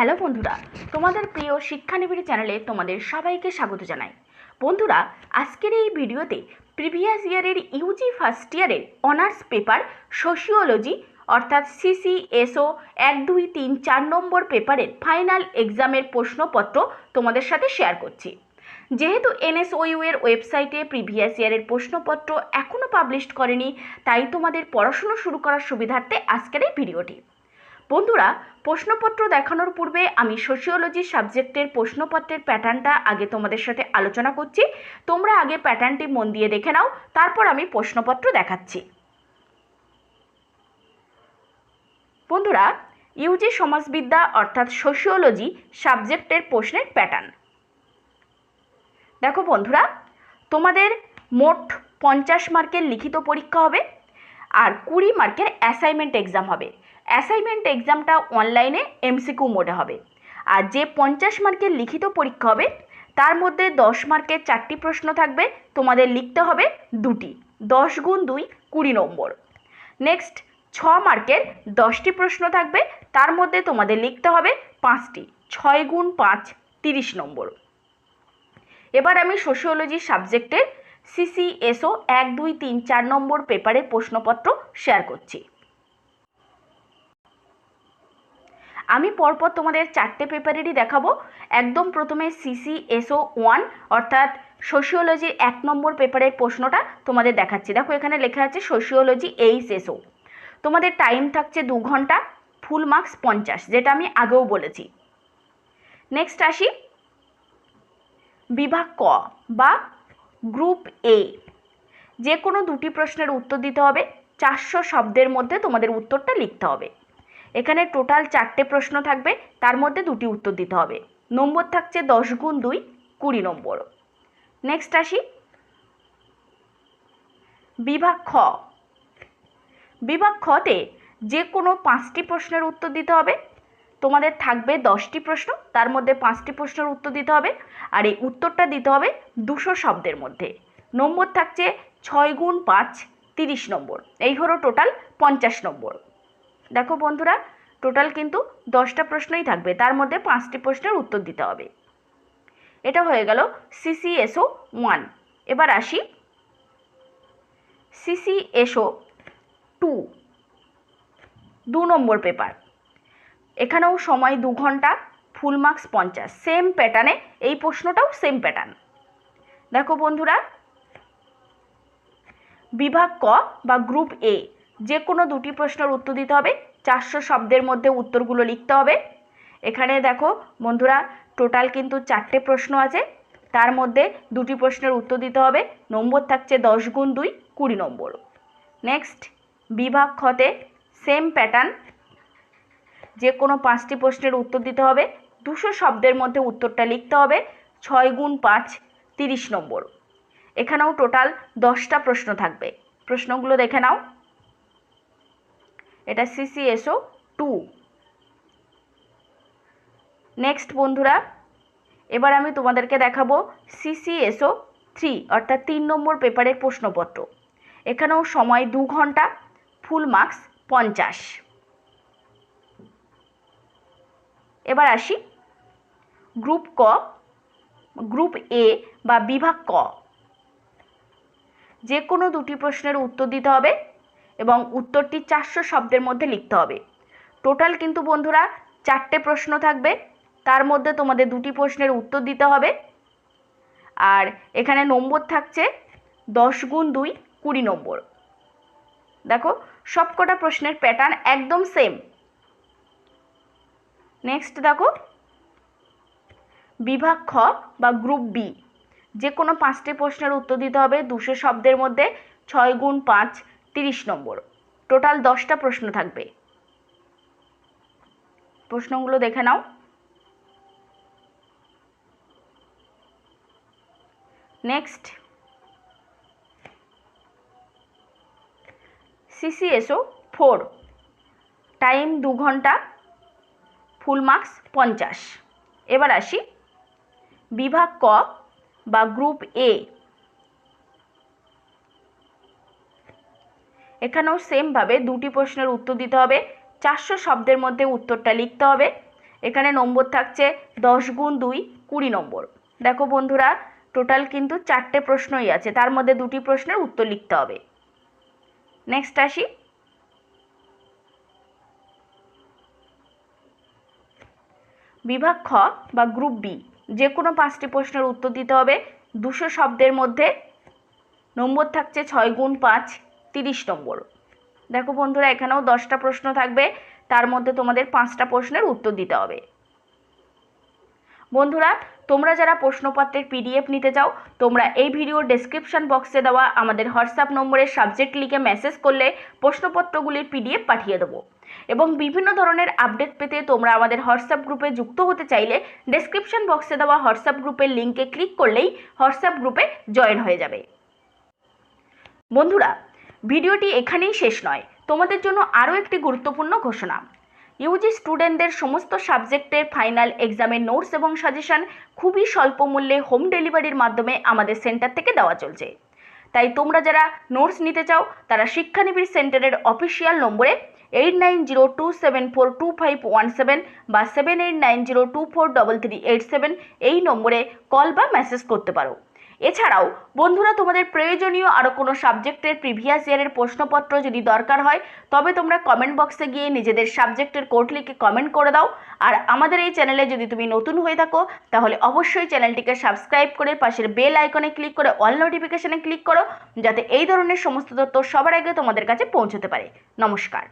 Hello বন্ধুরা, তোমাদের প্রিয় শিক্ষানিবিড়ি চ্যানেলে তোমাদের সবাইকে স্বাগত জানাই। বন্ধুরা, আজকের এই ভিডিওতে প্রিভিয়াস ইয়ারের ইউজি ফার্স্ট ইয়ারের অনার্স পেপার সোশিওলজি, অর্থাৎ সিসিএসও এক, দুই, তিন, চার নম্বর পেপারের ফাইনাল এক্সামের প্রশ্নপত্র তোমাদের সাথে শেয়ার করছি। যেহেতু এনএসওইউ এর ওয়েবসাইটে প্রিভিয়াস ইয়ারের প্রশ্নপত্র এখনও পাবলিশ করেনি, তাই তোমাদের পড়াশুনো শুরু করার সুবিধার্থে আজকের এই ভিডিওটি। বন্ধুরা, প্রশ্নপত্র দেখানোর পূর্বে আমি সোশিওলজি সাবজেক্টের প্রশ্নপত্রের প্যাটার্নটা আগে তোমাদের সাথে আলোচনা করছি। তোমরা আগে প্যাটার্নটি মন দিয়ে দেখে নাও, তারপর আমি প্রশ্নপত্র দেখাচ্ছি। বন্ধুরা ইউজি সমাজবিদ্যা অর্থাৎ সোশিওলজি সাবজেক্টের প্রশ্নের প্যাটার্ন দেখো বন্ধুরা, তোমাদের মোট পঞ্চাশ মার্কের লিখিত পরীক্ষা হবে, আর কুড়ি মার্কের অ্যাসাইনমেন্ট এক্সাম হবে। অ্যাসাইনমেন্ট এক্সামটা অনলাইনে এমসিকিউ মোডে হবে। আর যে পঞ্চাশ মার্কের লিখিত পরীক্ষা হবে, তার মধ্যে দশ মার্কের চারটি প্রশ্ন থাকবে, তোমাদের লিখতে হবে দুটি। দশ গুণ দুই, কুড়ি নম্বর। নেক্সট ছ মার্কের দশটি প্রশ্ন থাকবে, তার মধ্যে তোমাদের লিখতে হবে পাঁচটি। ছয় গুণ পাঁচ, তিরিশ নম্বর। এবার আমি সোশিওলজি সাবজেক্টের সিসিএসও এক, দুই, তিন, চার নম্বর পেপারের প্রশ্নপত্র শেয়ার করছি। আমি পরপর তোমাদের চারটে পেপারেরই দেখাবো। একদম প্রথমে সিসিএসও ওয়ান অর্থাৎ সোশিওলজির এক নম্বর পেপারের প্রশ্নটা তোমাদের দেখাচ্ছি। দেখো, এখানে লেখা আছে সোশিওলজি এইচএসও তোমাদের টাইম থাকছে দু ঘণ্টা ফুল মার্কস পঞ্চাশ, যেটা আমি আগেও বলেছি। নেক্সট আসি। বিভাগ ক বা গ্রুপ এ যে কোনো দুটি প্রশ্নের উত্তর দিতে হবে, চারশো শব্দের মধ্যে তোমাদের উত্তরটা লিখতে হবে। এখানে টোটাল চারটে প্রশ্ন থাকবে, তার মধ্যে দুটি উত্তর দিতে হবে। নম্বর থাকছে দশ গুণ দুই, কুড়ি নম্বর। নেক্সট আসি। বিভাগ খ। বিভাগ খতে যে কোনো পাঁচটি প্রশ্নের উত্তর দিতে হবে। তোমাদের থাকবে দশটি প্রশ্ন, তার মধ্যে পাঁচটি প্রশ্নের উত্তর দিতে হবে। আর এই উত্তরটা দিতে হবে দুশো শব্দের মধ্যে। নম্বর থাকছে ছয় গুণ পাঁচ, তিরিশ নম্বর। এই হলো টোটাল পঞ্চাশ নম্বর। দেখো বন্ধুরা টোটাল কিন্তু দশটা প্রশ্নই থাকবে, তার মধ্যে পাঁচটি প্রশ্নের উত্তর দিতে হবে। এটা হয়ে গেল সিসিএসও ওয়ান এবার আসি সিসিএসও টু দু নম্বর পেপার এখানেও সময় দু ঘণ্টা ফুল মার্কস পঞ্চাশ। সেম প্যাটার্নে এই প্রশ্নটাও সেম প্যাটার্ন দেখো বন্ধুরা, বিভাগ ক বা গ্রুপ এ যে কোনো দুটি প্রশ্নের উত্তর দিতে হবে। চারশো শব্দের মধ্যে উত্তরগুলো লিখতে হবে। এখানে দেখো, বন্ধুরা টোটাল কিন্তু চারটে প্রশ্ন আছে। তার মধ্যে দুটি প্রশ্নের উত্তর দিতে হবে। নম্বর থাকছে দশ গুণ দুই, কুড়ি নম্বর। নেক্সট বিভাগ খতে সেম প্যাটার্ন যে কোনো পাঁচটি প্রশ্নের উত্তর দিতে হবে। দুশো শব্দের মধ্যে উত্তরটা লিখতে হবে। ছয় গুণ পাঁচ, তিরিশ নম্বর। এখানেও টোটাল দশটা প্রশ্ন থাকবে। প্রশ্নগুলো দেখে নাও। এটা সিসিএসও টু নেক্সট বন্ধুরা, এবার আমি তোমাদেরকে দেখাবো সিসিএসও থ্রি অর্থাৎ তিন নম্বর পেপারের প্রশ্নপত্র। এখানেও সময় দু ঘণ্টা ফুল মার্কস পঞ্চাশ। এবার আসি গ্রুপ ক গ্রুপ এ বা বিভাগ ক। যে কোনো দুটি প্রশ্নের উত্তর দিতে হবে। এবং উত্তরটি চারশো শব্দের মধ্যে লিখতে হবে। টোটাল কিন্তু বন্ধুরা চারটে প্রশ্ন থাকবে। তার মধ্যে তোমাদের দুটি প্রশ্নের উত্তর দিতে হবে। আর এখানে নম্বর থাকছে দশ গুণ দুই, কুড়ি নম্বর। দেখো, সবকটা প্রশ্নের প্যাটার্ন একদম সেম নেক্সট দেখো, বিভাগ খ বা গ্রুপ বি যে কোনো পাঁচটি প্রশ্নের উত্তর দিতে হবে। দুশো শব্দের মধ্যে ছয় গুণ পাঁচ তিরিশ নম্বর। টোটাল দশটা প্রশ্ন থাকবে। প্রশ্নগুলো দেখে নাও। নেক্সট সিসিএসও ফোর টাইম দু ঘণ্টা ফুল মার্কস পঞ্চাশ। এবার আসি। বিভাগ ক বা গ্রুপ এ এখানেও সেমভাবে দুটি প্রশ্নের উত্তর দিতে হবে, চারশো শব্দের মধ্যে উত্তরটা লিখতে হবে। এখানে নম্বর থাকছে দশ গুণ দুই, কুড়ি নম্বর। দেখো বন্ধুরা, টোটাল কিন্তু চারটে প্রশ্নই আছে, তার মধ্যে দুটি প্রশ্নের উত্তর লিখতে হবে। নেক্সট আসি। বিভাগ খ বা গ্রুপ বি, যে কোনো পাঁচটি প্রশ্নের উত্তর দিতে হবে, দুশো শব্দের মধ্যে। নম্বর থাকছে ছয় গুণ পাঁচ তিরিশ নম্বর। দেখো বন্ধুরা, এখানেও দশটা প্রশ্ন থাকবে, তার মধ্যে তোমাদের পাঁচটা প্রশ্নের উত্তর দিতে হবে। বন্ধুরা, তোমরা যারা প্রশ্নপত্রের পিডিএফ নিতে চাও, তোমরা এই ভিডিওর ডেসক্রিপশন বক্সে দেওয়া আমাদের হোয়াটসঅ্যাপ নম্বরে সাবজেক্ট লিখে মেসেজ করলে প্রশ্নপত্রগুলির পিডিএফ পাঠিয়ে দেবো। এবং বিভিন্ন ধরনের আপডেট পেতে তোমরা আমাদের হোয়াটসঅ্যাপ গ্রুপে যুক্ত হতে চাইলে ডেসক্রিপশন বক্সে দেওয়া হোয়াটসঅ্যাপ গ্রুপের লিঙ্কে ক্লিক করলেই হোয়াটসঅ্যাপ গ্রুপে জয়েন হয়ে যাবে। বন্ধুরা ভিডিওটি এখানেই শেষ নয়। তোমাদের জন্য আরও একটি গুরুত্বপূর্ণ ঘোষণা। ইউজি স্টুডেন্টদের সমস্ত সাবজেক্টের ফাইনাল এক্সামের নোটস এবং সাজেশন খুবই স্বল্প মূল্যে হোম ডেলিভারির মাধ্যমে আমাদের সেন্টার থেকে দেওয়া চলছে। তাই তোমরা যারা নোটস নিতে চাও, তারা শিক্ষানিবিড় সেন্টারের অফিসিয়াল নম্বরে eight nine zero two seven four two five one seven বা seven eight nine zero two four double three eight seven এই নম্বরে কল বা মেসেজ করতে পারো। এছাড়াও, বন্ধুরা, তোমাদের প্রয়োজনীয় আরও কোনো সাবজেক্টের প্রিভিয়াস ইয়ারের প্রশ্নপত্র যদি দরকার হয়, তবে তোমরা কমেন্ট বক্সে গিয়ে নিজেদের সাবজেক্টের কোড লিখে কমেন্ট করে দাও। আর আমাদের এই চ্যানেলে যদি তুমি নতুন হয়ে থাকো, তাহলে অবশ্যই চ্যানেলটিকে সাবস্ক্রাইব করে পাশের বেল আইকনে ক্লিক করে অল নোটিফিকেশানে ক্লিক করো, যাতে এই ধরনের সমস্ত তথ্য সবার আগে তোমাদের কাছে পৌঁছতে পারে। নমস্কার।